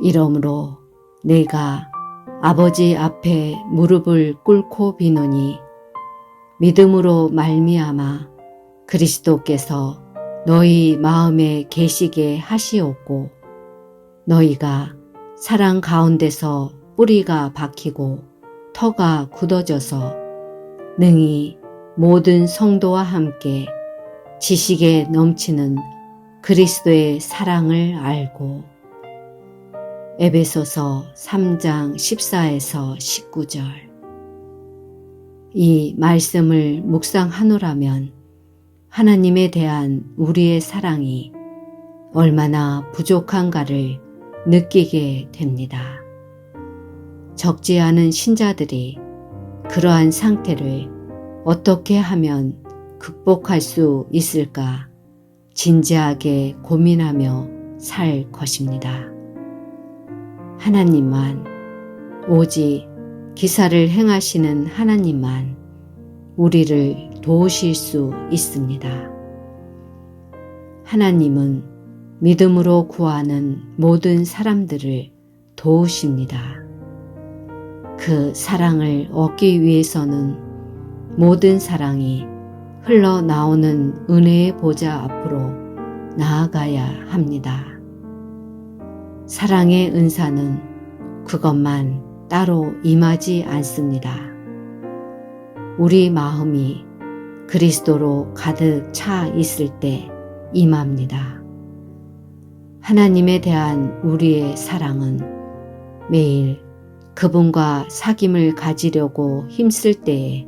이러므로 내가 아버지 앞에 무릎을 꿇고 비노니 믿음으로 말미암아 그리스도께서 너희 마음에 계시게 하시옵고 너희가 사랑 가운데서 뿌리가 박히고 터가 굳어져서 능히 모든 성도와 함께 지식에 넘치는 그리스도의 사랑을 알고 에베소서 3장 14에서 19절 이 말씀을 묵상하노라면 하나님에 대한 우리의 사랑이 얼마나 부족한가를 느끼게 됩니다. 적지 않은 신자들이 그러한 상태를 어떻게 하면 극복할 수 있을까 진지하게 고민하며 살 것입니다. 하나님만, 오직 기사를 행하시는 하나님만 우리를 도우실 수 있습니다. 하나님은 믿음으로 구하는 모든 사람들을 도우십니다. 그 사랑을 얻기 위해서는 모든 사랑이 흘러나오는 은혜의 보좌 앞으로 나아가야 합니다. 사랑의 은사는 그것만 따로 임하지 않습니다. 우리 마음이 그리스도로 가득 차 있을 때 임합니다. 하나님에 대한 우리의 사랑은 매일 그분과 사귐을 가지려고 힘쓸 때에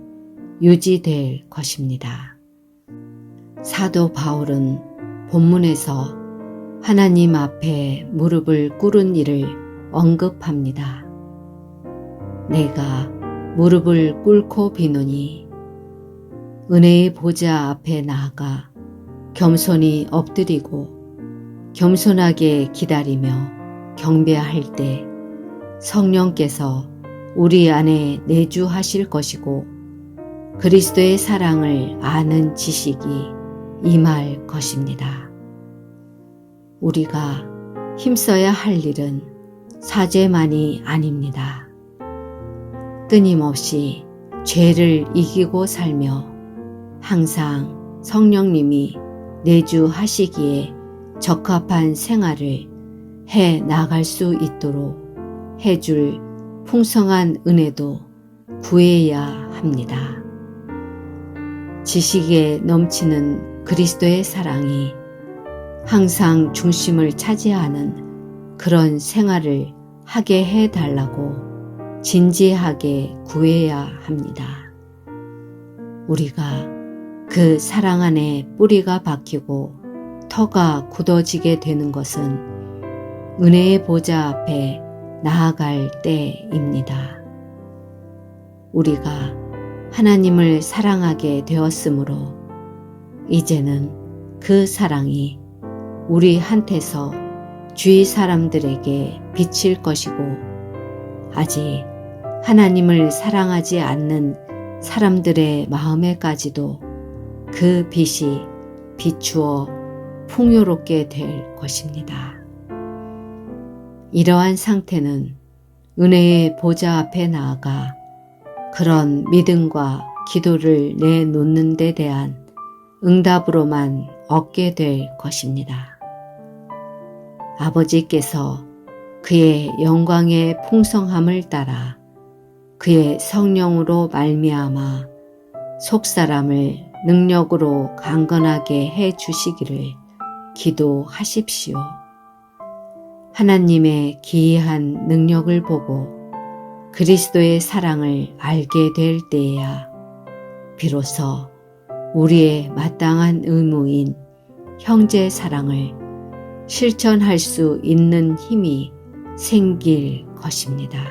유지될 것입니다. 사도 바울은 본문에서 하나님 앞에 무릎을 꿇은 일을 언급합니다. 내가 무릎을 꿇고 비노니 은혜의 보좌 앞에 나아가 겸손히 엎드리고 겸손하게 기다리며 경배할 때 성령께서 우리 안에 내주하실 것이고 그리스도의 사랑을 아는 지식이 임할 것입니다. 우리가 힘써야 할 일은 사죄만이 아닙니다. 끊임없이 죄를 이기고 살며 항상 성령님이 내주하시기에 적합한 생활을 해 나갈 수 있도록 해줄 풍성한 은혜도 구해야 합니다. 지식에 넘치는 그리스도의 사랑이 항상 중심을 차지하는 그런 생활을 하게 해 달라고 진지하게 구해야 합니다. 우리가 그 사랑 안에 뿌리가 박히고 터가 굳어지게 되는 것은 은혜의 보좌 앞에 나아갈 때입니다. 우리가 하나님을 사랑하게 되었으므로 이제는 그 사랑이 우리한테서 주위 사람들에게 비칠 것이고 아직 하나님을 사랑하지 않는 사람들의 마음에까지도 그 빛이 비추어 풍요롭게 될 것입니다. 이러한 상태는 은혜의 보좌 앞에 나아가 그런 믿음과 기도를 내놓는 데 대한 응답으로만 얻게 될 것입니다. 아버지께서 그의 영광의 풍성함을 따라 그의 성령으로 말미암아 속사람을 능력으로 강건하게 해 주시기를 기도하십시오. 하나님의 기이한 능력을 보고 그리스도의 사랑을 알게 될 때에야 비로소 우리의 마땅한 의무인 형제 사랑을 실천할 수 있는 힘이 생길 것입니다.